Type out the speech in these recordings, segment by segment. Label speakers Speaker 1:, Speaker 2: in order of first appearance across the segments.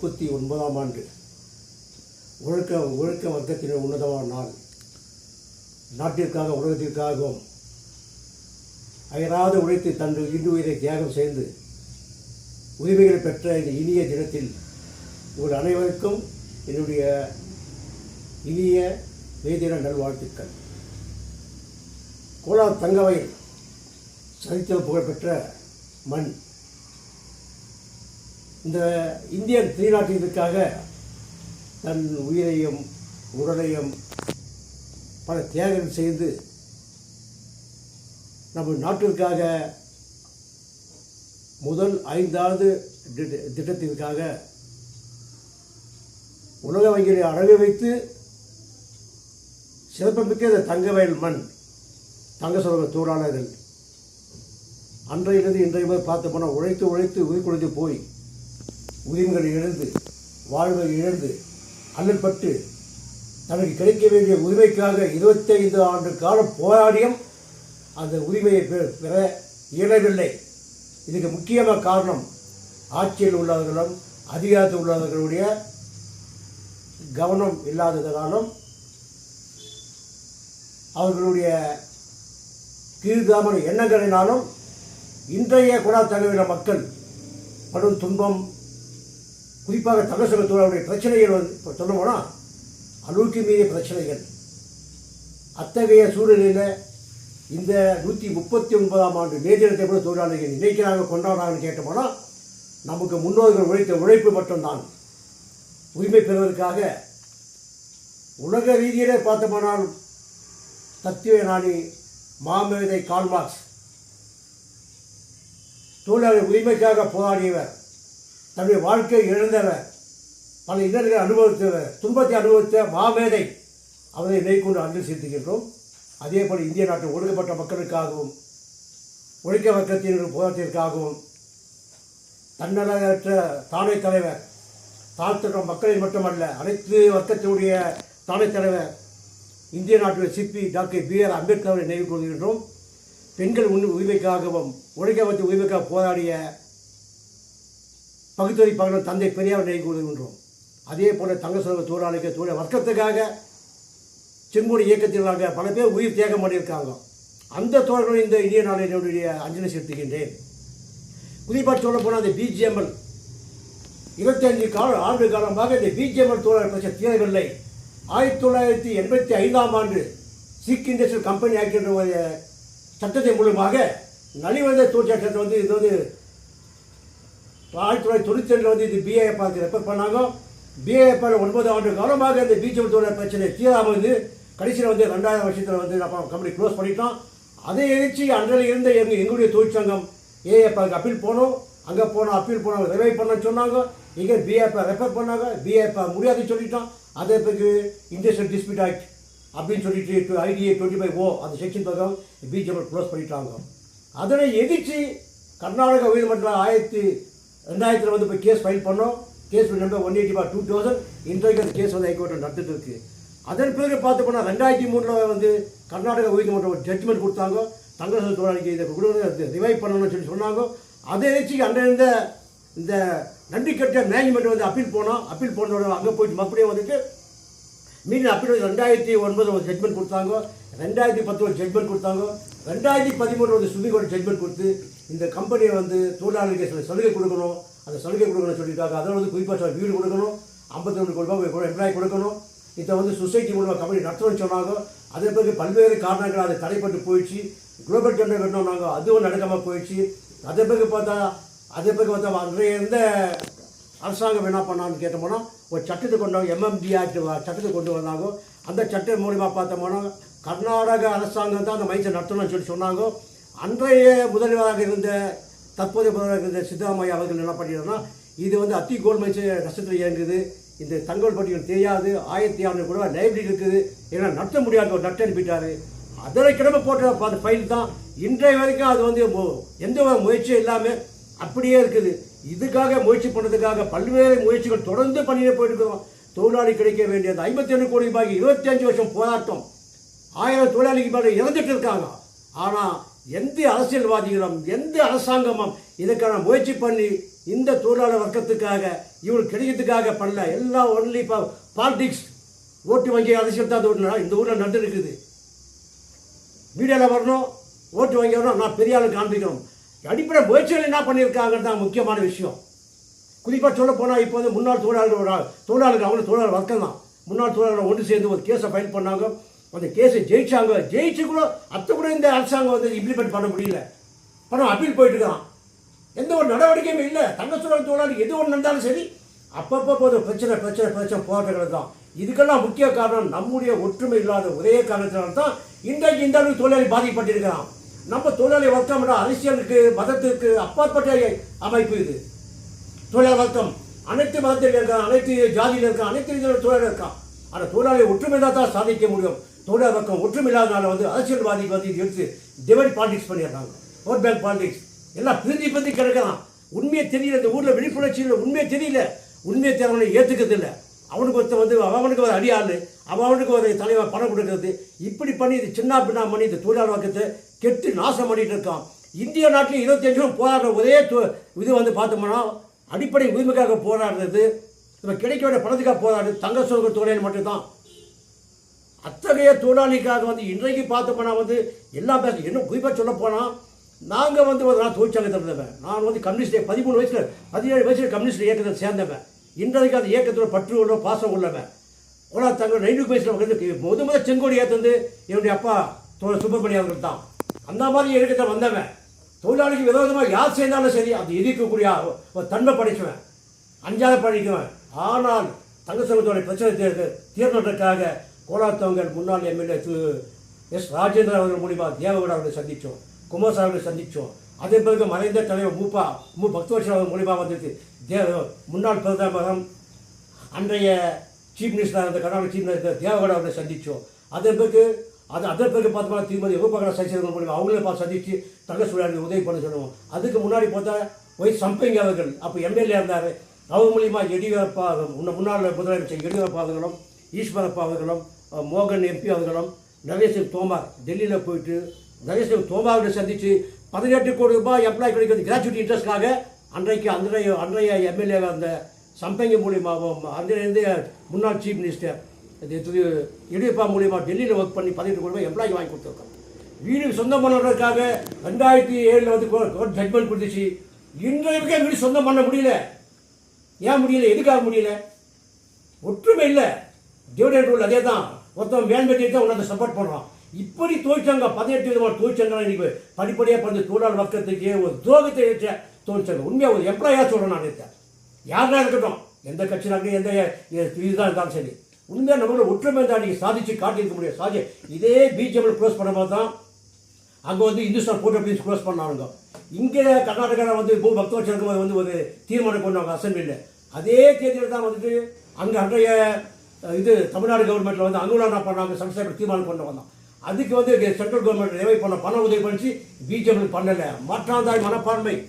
Speaker 1: முப்பத்தி ஒன்பதாம் ஆண்டு. ஒழுக்க ஒழுக்க வர்க்கத்தினர் உன்னதமான நாள். நாட்டிற்காக உலகத்திற்காகவும் அயராது உழைத்து தன் இன்னுயிரை தியாகம் செய்து உரிமைகளை பெற்ற இந்த இனிய தினத்தில் உங்கள் அனைவருக்கும் என்னுடைய இனிய வேதின நல்வாழ்த்துக்கள். கோலார் தங்கவயல் சரித்திர புகழ்பெற்ற மண் இந்த இந்தியன் திருநாட்டிற்காக தன் உயிரையும் உடலையும் பல தியாகம் செய்து நம்ம நாட்டிற்காக முதல் ஐந்தாவது திட்டத்திற்காக உலக வங்கியை அழகு வைத்து சிறப்புமிக்க இந்த தங்கவயல் மண் தங்க சுரங்க தொழிலாளர்கள் அன்றையிலிருந்து இன்றைய முதல் பார்த்து போனால் உழைத்து உழைத்து உயிர் கொடுத்து போய் உரிமைகளை இழந்து வாழ்வை இழந்து அல்லற்பட்டு தனக்கு கிடைக்க வேண்டிய உரிமைக்காக இருபத்தைந்து ஆண்டு காலம் போராடியும் அந்த உரிமையை பெற இயலவில்லை. இதுக்கு முக்கியமான காரணம் ஆட்சியில் உள்ளவர்களும் அதிகாரத்தில் உள்ளவர்களுடைய கவனம் இல்லாததனாலும் அவர்களுடைய கீழ்தாமன எண்ணங்களினாலும் இன்றைய குடா மக்கள் படும் துன்பம் குறிப்பாக தமிழக தொழிலாளருடைய பிரச்சனைகள் வந்து இப்போ சொல்ல போனால் அளவுக்கு மீறிய பிரச்சனைகள். அத்தகைய சூழ்நிலையில் இந்த நூற்றி முப்பத்தி ஒன்பதாம் ஆண்டு மே தினத்தை கூட தொழிலாளர்கள் நினைக்கிறாங்க கொண்டாடுறாங்கன்னு கேட்டோம்னா நமக்கு முன்னோர்கள் உழைத்த உழைப்பு மட்டும்தான். உரிமை பெறுவதற்காக உலக ரீதியிலே பார்த்தோமானால் தத்துவ நாணி மாமேதை கால்மார்க்ஸ் தொழிலாளர் உரிமைக்காக போராடியவர் தன்னுடைய வாழ்க்கையை இழந்தவர் பல இன்னல்களை அனுபவித்தவர் துன்பத்தை அனுபவித்த மாமேதை அவரை நினைக்கொண்டு அன்று செலுத்துகின்றோம். அதே போல் இந்திய நாட்டில் ஒடுக்கப்பட்ட மக்களுக்காகவும் ஒழிக்க வர்க்கத்தின் போராட்டத்திற்காகவும் தன்னலற்ற தானே தலைவர் தாழ்த்தப்பட்ட மக்களை மட்டுமல்ல அனைத்து வர்க்கத்தினுடைய தானே தலைவர் இந்திய நாட்டுடைய சிப்பி டாக்டர் பி ஆர் அம்பேத்கரை நினைவு கொள்கின்றோம் பெண்கள் உண் உரிமைக்காகவும் ஒழிக்க வர்க்க உரிமைக்காக போராடிய பகுத்தறி பகலும் தந்தை பெரியார் நினைவு கொள்கின்றோம் அதே போல தங்க செல்வ தொழிலாளிகள் தொழில் வர்க்கத்துக்காக செங்கோடி இயக்கத்தினாக பல பேர் உயிர் தியாகம் பண்ணியிருக்காங்க. அந்த தோழர்களும் இந்த இந்திய நாளினுடைய அஞ்சலி செலுத்துகின்றேன். குறிப்பாக சொல்ல போனால் அந்த பிஜிஎம்எல் இருபத்தஞ்சு கால ஆண்டு காலமாக இந்த பிஜிஎம்எல் தோழர் பிரச்சனை தீரவில்லை. ஆயிரத்தி தொள்ளாயிரத்தி எண்பத்தி ஐந்தாம் ஆண்டு சிக் இண்டஸ்ட்ரியல் கம்பெனி ஆக்கின்ற சட்டத்தின் மூலமாக நலிவந்த தொழிற்சாலை வந்து இது வந்து ஆயிரத்தி தொள்ளாயிரத்தி தொண்ணூற்றி ரெண்டில் வந்து இது பிஏஎஃப்ஆருக்கு ரெஃபர் பண்ணாங்க. பிஏஎஃப்ஆர் ஒன்பது ஆண்டு காலமாக இந்த பிஜேபி தொழிலாளர் பிரச்சனை தீராமல் வந்து கடைசியில் வந்து ரெண்டாயிரம் வருஷத்தில் வந்து நம்ம கம்பெனி க்ளோஸ் பண்ணிட்டோம். அதை எதிர்த்து அன்றையில் இருந்த எங்கள் எங்களுடைய தொழிற்சங்கம் ஏஎஃப்ஆருக்கு அப்பீல் போனோம். அங்கே போனோம் அப்பீல் போனோம் ரிவைவ் பண்ண சொன்னாங்க. இங்கே பிஏஎஃப்ஆ ரெஃபர் பண்ணாங்க. பிஏஎஃப்ஆ முடியாதுன்னு சொல்லிட்டோம். அதே பிறகு இண்டஸ்ட்ரியல் டிஸ்பியூட் ஆக்ட் அப்படின்னு சொல்லிட்டு ஐடிஏ டுவெண்ட்டி ஃபைவ் ஓ அந்த செக்ஷன் பக்கம் பிஜேபி க்ளோஸ் பண்ணிட்டாங்க. அதனை எதிர்த்து கர்நாடக உயர்மன்றம் ஆயிரத்தி ரெண்டாயிரத்தில் வந்து இப்போ கேஸ் ஃபைல் பண்ணோம். Case number one eighty two thousand இன்றைக்கு அந்த கேஸ் வந்து ஹைகோர்ட்டில் நடந்துட்டு இருக்கு. அதன் பிறகு பார்த்து போனால் ரெண்டாயிரத்தி மூணில் வந்து கர்நாடக உயர்நீதிமன்றம் ஒரு ஜட்ஜ்மெண்ட் கொடுத்தாங்க. தங்கச தொழிலாளிக்கு இதை கொடுங்க ரிவைவ் பண்ணணும்னு சொல்லி சொன்னாங்க. அதை வச்சு அங்கே இருந்த இந்த நன்றி கட்ட மேனேஜ்மெண்ட் வந்து அப்பீல் போனோம். அப்பீல் போனதோட அங்கே போயிட்டு மறுபடியும் வந்துட்டு மீண்டும் அப்பீல் ரெண்டாயிரத்தி ஒன்பது ஒரு ஜட்மெண்ட் கொடுத்தாங்க. ரெண்டாயிரத்தி பத்து ஒரு ஜட்மெண்ட் கொடுத்தாங்க. ரெண்டாயிரத்தி பதிமூணு ஒரு சுப்ரீம் கோர்ட் ஜட்மெண்ட் கொடுத்து இந்த கம்பெனியை வந்து தொழிலாளர்களுக்கு சில சலுகை கொடுக்கணும். அந்த சலுகை கொடுக்கணும்னு சொல்லியிருக்காங்க. அதில் வந்து குறிப்பாக வீடு கொடுக்கணும் ஐம்பத்தி ரெண்டு கோடி ரூபாய் எம்ப்ளாய் கொடுக்கணும். இதை வந்து சொசைட்டி மூலமாக கம்பெனி நடத்தணும்னு சொன்னாங்க. அதே பிறகு பல்வேறு காரணங்கள் அது தடைப்பட்டு போயிடுச்சு. குளோபல் டெண்டர் வேணும்னாங்க அதுவும் நடக்காமல் போயிடுச்சு. அதே பிறகு பார்த்தா அதே பிறகு பார்த்தா அன்றைய இருந்த அரசாங்கம் என்ன பண்ணான்னு கேட்டோம்னா ஒரு சட்டத்தை கொண்டு வந்து எம்எம்டி ஆக்ட் சட்டத்தை கொண்டு வந்தாங்க. அந்த சட்டம் மூலிமா பார்த்தோம்னா கர்நாடக அரசாங்கம் தான் அந்த மைசை நடத்தணும்னு சொல்லி சொன்னாங்க. அன்றைய முதல்வராக இருந்த தற்போதைய முதல்வராக இருந்த சித்தராமையா அவர்கள் என்ன பண்ணிடுறோம்னா இது வந்து அத்தி கோல் மைச்சு நஷ்டத்தில் இயங்குது. இந்த தங்கோல் பட்டியல் தெரியாது. ஆயிரத்தி அறநூறு கூட லைப்ரரி இருக்குது. ஏன்னா நடத்த முடியாத ஒரு நட்டு அனுப்பிட்டாரு அதனை கிழமை போட்ட அந்த ஃபைல் தான் இன்றைய வரைக்கும் அது வந்து எந்த ஒரு முயற்சியும் இல்லாமல் அப்படியே இருக்குது. இதுக்காக முயற்சி பண்ணுறதுக்காக பல்வேறு முயற்சிகள் தொடர்ந்து பண்ணிட்டு போயிருக்கிறோம். தொழிலாளி கிடைக்க வேண்டியது ஐம்பத்தி ரெண்டு கோடி ரூபாய்க்கு இருபத்தஞ்சு வருஷம் போராட்டம். ஆயிரம் தொழிலாளிக்கு மேலே இறந்துட்டு இருக்காங்க. ஆனால் எந்த அரசியல்வாதிகளும் எந்த அரசாங்கமும் இதற்கான முயற்சி பண்ணி இந்த தொழிலாளர் வர்க்கத்துக்காக இவங்களுக்கு கிடைக்கிறதுக்காக பண்ணல. எல்லாம் ஒன்லி இப்போ பாலிடிக்ஸ் ஓட்டு வங்கி அரசியல் தான் இந்த இந்த ஊரில் நடந்து இருக்குது. மீடியாவில் வரணும் ஓட்டு வங்கி வரணும் நான் பெரிய ஆளு காண்பிக்கணும். அடிப்படை முயற்சிகள் என்ன பண்ணியிருக்காங்கன்னு தான் முக்கியமான விஷயம். குறிப்பாக சொல்ல போனால் இப்போ வந்து முன்னாள் தொழிலாளர்கள் ஒரு தொழிலாளர்கள் அவங்க தொழிலாளர் வர்க்கம் தான் முன்னாள் தொழிலாளர்கள் ஒன்று சேர்ந்து ஒரு கேஸை ஃபைல் பண்ணாங்க. அந்த கேஸை ஜெயிச்சாங்க. ஜெயிச்சு கூட அத்தை கூட இந்த அரசாங்கம் வந்து இம்ப்ளிமெண்ட் பண்ண முடியல. பணம் அப்பீல் போயிட்டு இருக்கான் எந்த ஒரு நடவடிக்கையும் இல்லை. தங்க தொழிலாளர் தொழிலாளி எது ஒன்று நடந்தாலும் சரி அப்பப்போ போதும். பிரச்சனை பிரச்சனை பிரச்சனை போராட்டங்கள் தான். இதுக்கெல்லாம் முக்கிய காரணம் நம்முடைய ஒற்றுமை இல்லாத ஒரே காரணத்தினால தான் இன்றைக்கு இந்த அளவுக்கு தொழிலாளி பாதிக்கப்பட்டிருக்கிறான். நம்ம தொழிலாளி வர்க்கம் அரசியலுக்கு மதத்துக்கு அப்பாற்பட்ட அமைப்பு இது. தொழிலாளர் வர்க்கம். அனைத்து மதத்தில் இருக்கான் அனைத்து ஜாதியில் இருக்கான் அனைத்து இதில் தொழிலாளர் இருக்கான். ஆனால் தொழிலாளி ஒற்றுமை தான் சாதிக்க முடியும். தொழிலாளர் பக்கம் ஒற்றுமை இல்லாதனால வந்து அரசியல்வாதிக்கு வந்து இது எடுத்து டிவைட் பாலிடிக்ஸ் பண்ணிடுறாங்க. ஓட் பேங்க் பாலிடிக்ஸ் எல்லாம் பிரிஞ்சு பிரிஞ்சு கிடக்கலாம் உண்மையை தெரியல இந்த ஊரில் விழிப்புணர்ச்சி இல்லை உண்மையை தெரியல. உண்மையை தேவையான ஏற்றுக்கிறது இல்லை. அவனுக்கு ஒருத்தன் வந்து அவனுக்கு ஒரு அடியாள் அவனுக்கு ஒரு தலைவர் பணம் கொடுக்கறது. இப்படி பண்ணி இது சின்ன பின்னா பண்ணி இந்த தொழிலாளர் வர்க்கத்தை கெட்டு நாசம் பண்ணிட்டு இருக்கான். இந்திய நாட்டில் இருபத்தஞ்சு போராடுற ஒரே இது வந்து பார்த்தோம்னா அடிப்படை உரிமைக்காக போராடுறது இப்போ கிடைக்க வேண்டிய பணத்துக்காக போராடுறது தங்க சுரங்க தொழில் மட்டும்தான். அத்தகைய தொழிலாளிக்காக வந்து இன்றைக்கு பார்த்தோம்னா வந்து எல்லா பேச இன்னும் குறிப்பாக சொல்ல போனால் நாங்கள் வந்து ஒரு நான் தொழிற்சங்கத்தில் இருந்தவன். நான் வந்து கம்யூனிஸ்டே பதிமூணு வயசில் பதினேழு வயசில் கம்யூனிஸ்ட் இயக்கத்தில் சேர்ந்தவன். இன்றைக்கு அந்த இயக்கத்தோட பற்று உள்ள பாசம் உள்ளவன். ஓலா தங்க நைன்டி வயசில் வந்து முத முத செங்கோடி ஏற்றுந்து என்னுடைய அப்பா தோழர் சுப்பிரமணியம் அவர்கள் தான். அந்த மாதிரி இயக்கத்தை வந்தவன். தொழிலாளிக்கு விரோதமாக யார் செய்தாலும் சரி அது எதிர்க்கக்கூடிய ஒரு தன்மை படைச்சவன். அஞ்சாவது படிக்குவேன் ஆனால் தங்க சங்கத்தோட பிரச்சனை தீர்ந்ததற்காக கோலாத்தவங்கள் முன்னாள் எம்எல்ஏ திரு எஸ் ராஜேந்திரன் அவர்கள் மூலிமா தேவகவுடா அவர்களை சந்தித்தோம் குமார் அவர்களை சந்தித்தோம் அதே பிறகு மறைந்த தலைவர் மூப்பா மு. பக்தவர்ஷன் அவர் மூலிமா வந்திருக்கு. தே முன்னாள் பிரதமரம் அன்றைய சீஃப் மினிஸ்டராக இருந்த கர்நாடக சீஃப் மினிஸ்டர் தேவகவுடா அவர்களை சந்தித்தோம் அதே பிறகு அது அதன் பிறகு பார்த்தோம்னா திருமதி உபகரண சசிகலன் மூலிமா அவங்களே பார்த்து சந்தித்து தங்க சூழலுக்கு உதவி பண்ண சொல்லுவோம் அதுக்கு முன்னாடி பார்த்தா ஒய். சம்பைங்க அவர்கள் அப்போ எம்எல்ஏ இருந்தார். அவர் மூலிமா எடியூரப்பா முன்ன முன்னாள் முதலமைச்சர் எடியூரப்பா அவர்களும் ஈஸ்வரப்பா அவர்களும் மோகன் எம்பி அவர்களும் நரேஷ் தோமார் டெல்லியில் போயிட்டு நரேஷ் தோமாரை சந்தித்து பதினெட்டு கோடி ரூபாய் எம்ப்ளாய் கிடைக்கிறது கிராஜுவேட் இன்ட்ரெஸ்ட்காக அன்றைக்கு அன்றைய அன்றைய எம்எல்ஏ அந்த சம்பங்கி மூலியமாகவும் அன்றைய முன்னாள் சீஃப் மினிஸ்டர் இது திரு எடியூரப்பா மூலியமாக டெல்லியில் ஒர்க் பண்ணி பதினெட்டு கோடி ரூபாய் எம்ப்ளாய் வாங்கி கொடுத்துருக்கோம் வீடு சொந்தம் பண்ணுறதுக்காக ரெண்டாயிரத்தி ஏழில் வந்து கோர்ட் ஜட்மெண்ட் கொடுத்துச்சு. இன்றைக்கு வீடு சொந்தம் பண்ண முடியல. ஏன் முடியல? எதுக்காக முடியல? ஒற்றுமை இல்லை. டிவிடெண்ட் ரூல் அதே தான் ஒருத்தன் மேல்பட்டி தான் உன்னை சப்போர்ட் பண்ணுறான் இப்படி தொழிற்சங்கம் பதினெட்டு விதமான தொழிற்சங்கம் இன்னைக்கு படிப்படியாக பண்ணி தொழிலாளர் வர்க்கத்துக்கு ஒரு துரோகத்தை ஏற்ற தொழிற்சங்கம். உண்மையாக ஒரு எம்ப்ளாயாக சொல்கிறேன் நான் நேற்று யாரா இருக்கட்டும். எந்த கட்சியினாலும் எந்த இதுதான் இருந்தாலும் சரி. உண்மையாக நம்மளோட ஒற்றுமை தான் நீங்கள் சாதிச்சு காட்டியிருக்க முடியும். சாதி இதே பிஜேபி க்ளோஸ் பண்ணும்போது தான் அங்கே வந்து இந்துஸ்தான் போட்டோ ஆஃபீஸ் க்ளோஸ் பண்ணாங்க இங்கே கர்நாடகாவில் வந்து பூ பக்தவட்சம் வந்து ஒரு தீர்மானம் பண்ணுவாங்க அசம்பிளியில் அதே தேதியில் தான் வந்துட்டு அங்கே அன்றைய இது தமிழ்நாடு கவர்மெண்ட்டில் வந்து அங்குலானா என்ன பண்ணாங்க சம்ஸ்தாபர் தீர்மானம் கொண்டு வந்தோம் அதுக்கு வந்து சென்ட்ரல் கவர்மெண்ட் நிறைவு பண்ண பண உதவி பண்ணிச்சு பிஜேபி பண்ணலை. மாற்றாந்தாய் மனப்பான்மை.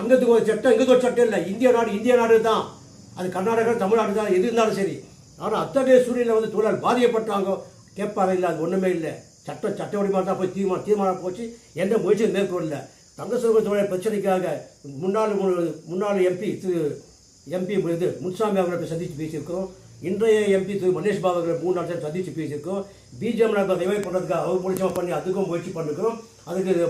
Speaker 1: அங்கத்துக்கு ஒரு சட்டம் இங்கே ஒரு சட்டம் இல்லை. இந்திய நாடு இந்திய நாடு தான். அது கர்நாடகா தமிழ்நாடு தான். எது இருந்தாலும் சரி. ஆனால் அத்தகைய சூழ்நிலை வந்து தொழிலாளர் பாதிக்கப்பட்டாங்க. கேட்பாரு இல்லை அது ஒன்றுமே இல்லை. சட்டம் சட்ட வடிவமாக தான் போய் தீர்மானம் தீர்மானம் போச்சு. எந்த முயற்சியும் மேற்கொள்ளல. தங்க சுரங்க பிரச்சனைக்காக முன்னாள் மு- முன்னாள் எம்பி திரு எம்பி இது முன்சாமி அவர்களை சந்தித்து பேசியிருக்கிறோம். இன்றைய எம்பி திரு மல்லேஷ் பாபு அவர்களை மூணு நாட்கள் சந்தித்து பேசியிருக்கோம். பிஜேபி நம்ம ரிவைவ் பண்ணுறதுக்காக அவர் மூலியமாக பண்ணி அதுக்கும் முயற்சி பண்ணிருக்கிறோம். அதுக்கு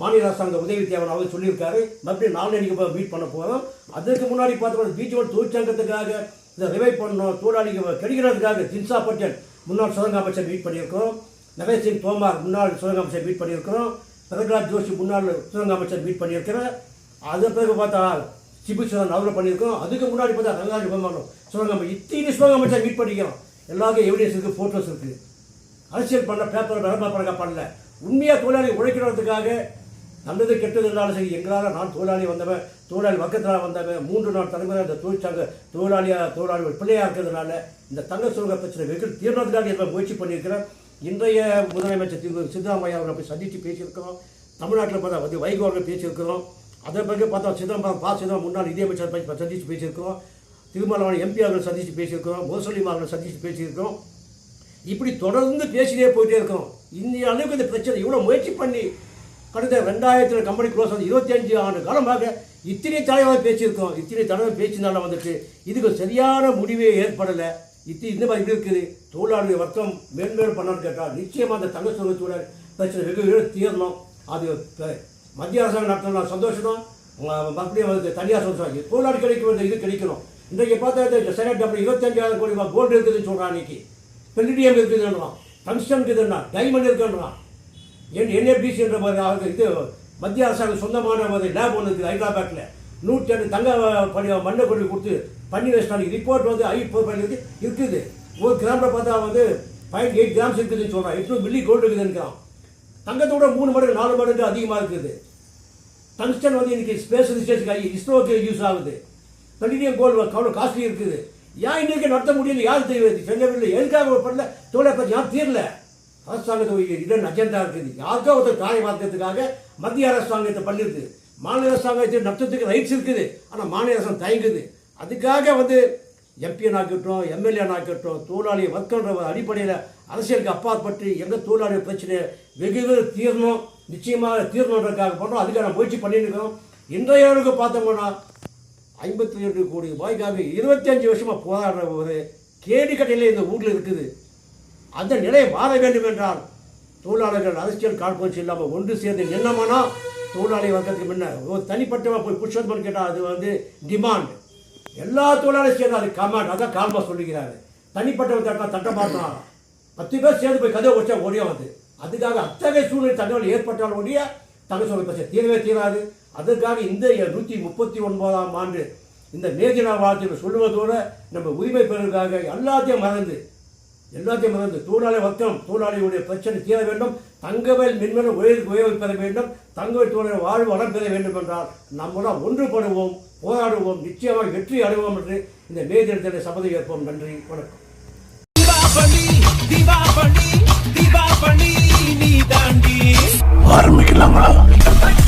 Speaker 1: மாநில அரசாங்க உதவி தேவன் அவர் சொல்லியிருக்காரு. மறுபடியும் நாலு மீட் பண்ண போகிறோம் அதுக்கு முன்னாடி பார்த்தோம்னா பிஜேபி தொழிற்சங்கத்துக்காக இதை ரிவைவ் பண்ணணும் தொழிலாளிகள் கிடைக்கிறதுக்காக தின்சா பட்டேல் முன்னாள் சுரங்க அமைச்சர் மீட் பண்ணியிருக்கிறோம். நரேஷ் சிங் தோமார் முன்னாள் சுரங்க அமைச்சர் மீட் பண்ணியிருக்கிறோம். பிரகலாத் ஜோஷி முன்னாள் சுரங்க அமைச்சர் மீட் பண்ணியிருக்கிறேன் அது பிறகு பார்த்தா சிபி சரண் அவரை பண்ணியிருக்கோம் அதுக்கு முன்னாடி பார்த்தா ரங்கராஜ் விமானம் சிவகங்கை அமைச்சர் இத்தனை சுரங்க அமைச்சர் மீட் பண்ணிக்கிறோம். எல்லாருக்கும் எவிடன்ஸ் இருக்குது ஃபோட்டோஸ் இருக்குது அரசியல் பண்ண பேப்பர் விளம்பரப்படங்க பண்ணல. உண்மையாக தொழிலாளி உழைக்கிறதுக்காக நல்லது கெட்டது இருந்தாலும் சரி எங்களால் நான் தொழிலாளி வந்தவன் தொழிலாளி வக்கத்தில் வந்தவன் மூன்று நாள் தலைமுறை இந்த தொழிற்சங்க தொழிலாளியாக தொழிலாளி ஒரு பிள்ளையாக இருக்கிறதுனால இந்த தங்க சுரங்க பிரச்சனை வெகு தீர்மானத்துக்காக என்பதை முயற்சி பண்ணியிருக்கிறேன் இன்றைய முதலமைச்சர் திரு சித்தராமையா அவரை போய் சந்தித்து பேசியிருக்கிறோம். தமிழ்நாட்டில் பார்த்தா வந்து வைகோ அவர்கள் பேசியிருக்கிறோம். அதன் பிறகு பார்த்தா சிதம்பரம் பா. சிதம்பரம் முன்னாள் நிதியமைச்சர் போய் சந்தித்து பேசியிருக்கிறோம். திருமலவன் எம்பி அவர்கள் சந்தித்து பேசியிருக்கிறோம் முரசொலிமா அவர்கள் சந்தித்து பேசியிருக்கிறோம். இப்படி தொடர்ந்து பேசிட்டே போயிட்டே இருக்கோம். இந்திய அளவுக்கு இந்த பிரச்சனை இவ்வளோ முயற்சி பண்ணி கடந்த ரெண்டாயிரத்தில் கம்பெனி க்ளோஸ் வந்து இருபத்தஞ்சு ஆண்டு காலமாக இத்தனை தலைவர் பேசியிருக்கோம். இத்தனை தலைவர் பேசினால வந்துட்டு இதுக்கு சரியான முடிவே ஏற்படலை. இத்தி இந்த மாதிரி இருக்குது. தொழிலாளர்கள் வர்க்கம் மேன்மேலும் பண்ணணும்னு கேட்டால் நிச்சயமாக அந்த தங்க சுகத்தோட பிரச்சனை வெகு வெகு தீரணும். அது மத்திய அரசாங்கம் நடத்தணும் சந்தோஷம் மறுபடியும் வந்து தனியார் சந்தோஷம் தொழிலாளர் கிடைக்க வேண்டிய இது கிடைக்கணும். இன்றைக்கு பார்த்தா செனட் அப்படி இருபத்தஞ்சாயிரம் கோடி ரூபாய் கோல்டு இருக்குதுன்னு சொல்கிறான் இன்னைக்கு. பெல்லிடியம் இருக்குதுன்றான். டங்ஸ்டன் இருக்குதுன்னா டைமண்ட் இருக்குன்றான். என் என்ஏபிசி என்ற மாதிரி அவருக்கு இது மத்திய அரசாங்கம் சொந்தமான மாதிரி லேப் ஒன்று இருக்குது ஹைதராபாத்தில் நூற்றி ரெண்டு தங்க பணி மண்ணை கொண்டு கொடுத்து பண்ணி வச்சிட்டாங்க. ரிப்போர்ட் வந்து ஐ இருக்குது இருக்குது. ஒரு கிராமில் பார்த்தா வந்து பாயிண்ட் எயிட் கிராம்ஸ் இருக்குதுன்னு சொல்கிறான் எட்நூறு மில்லி கோல்டு இருக்குதுன்னுக்கிறான். தங்கத்தோட மூணு மடங்கு நாலு மடங்கு அதிகமாக இருக்குது. டங்ஸ்டன் வந்து இன்னைக்கு ஸ்பேஸ் ரிசர்ச்சுக்கு இஸ்ரோக்கு யூஸ் ஆகுது. பெல்லிடியம் கோல் அவ்வளோ காஸ்ட்லி இருக்குது. ஏன் இன்றைக்கு நடத்த முடியல யார் தெரியாது செல்லவில்லை. எதுக்காக ஒரு பண்ணல? தோலை பற்றி யாரும் தீரல அரசாங்கத்தை இடன் அஜெண்டா இருக்குது. யாருக்கோ ஒருத்தர் காரை வார்த்ததுக்காக மத்திய அரசாங்கத்தை பண்ணிருக்கு. மாநில அரசாங்கத்தை நடத்துறதுக்கு ரைட்ஸ் இருக்குது. ஆனால் மாநில அரசாங்கம் தயங்குது. அதுக்காக வந்து எம்பியனாக்கட்டும் எம்எல்ஏனாக்கட்டும் தொழிலாளி வர்க்கன்ற அடிப்படையில் அரசியலுக்கு அப்பாற்பட்டு எங்கள் தொழிலாளி பிரச்சனை வெகு தீரணும் நிச்சயமாக தீரணுன்றதுக்காக பண்ணுறோம் அதுக்கான முயற்சி பண்ணியிருக்கிறோம் இருக்கோம். இன்றைய அளவுக்கு பார்த்தோம்னா ஐம்பத்தி ரெண்டு கோடி ரூபாய்க்காக இருபத்தஞ்சு வருஷமாக போராடுற ஒரு கேடிக்கட்டையில் இந்த ஊரில் இருக்குது. அந்த நிலை மாற வேண்டும் என்றால் தொழிலாளர்கள் அரசியல் காழ்ப்புணர்ச்சி இல்லாமல் ஒன்று சேர்ந்து நின்னமானா தொழிலாளி வர்க்கத்துக்கு முன்ன ஒரு தனிப்பட்டவன் போய் புஷ்பத்மன் கேட்டால் அது வந்து டிமாண்ட் எல்லா தொழிலாளி சேர்ந்து அது கமாண்ட் அதான் கால்மா சொல்லுகிறாரு. தனிப்பட்டவன் தட்டா தட்ட மாட்டான் பத்து பேர் சேர்ந்து போய் கதை வச்சா ஓடியா வந்து அதுக்காக அத்தகைய சூழ்நிலை தகவல் ஏற்பட்டால் ஒழிய தகவல் சொல்ல பிரச்சனை தீரவே தீராது. அதற்காக இந்த நூற்றி முப்பத்தி ஒன்பதாம் ஆண்டு இந்த மேதினா வாழ்த்தில் சொல்லுவதோடு நம்ம உரிமை பெறுவதற்காக எல்லாத்தையும் மறந்து எல்லாத்தையும் மறந்து தொழிலாளி வர்க்கம் தொழிலாளியுடைய பிரச்சனை தீர வேண்டும் தங்கவேல் மின்மேலும் உயர் உயர்வு பெற வேண்டும் தங்கவேல் தொழிலாளர் வாழ்வு வளம் பெற வேண்டும் என்றால் நம்மளால் ஒன்றுபடுவோம் போராடுவோம் நிச்சயமாக வெற்றி அடைவோம் என்று இந்த மே சபதம் ஏற்போம். நன்றி வணக்கம்.
Speaker 2: தீபாவளி தீபாவளி தீபாவளி நீ தாண்டி.
Speaker 3: ஆரம்பிக்கலாங்களா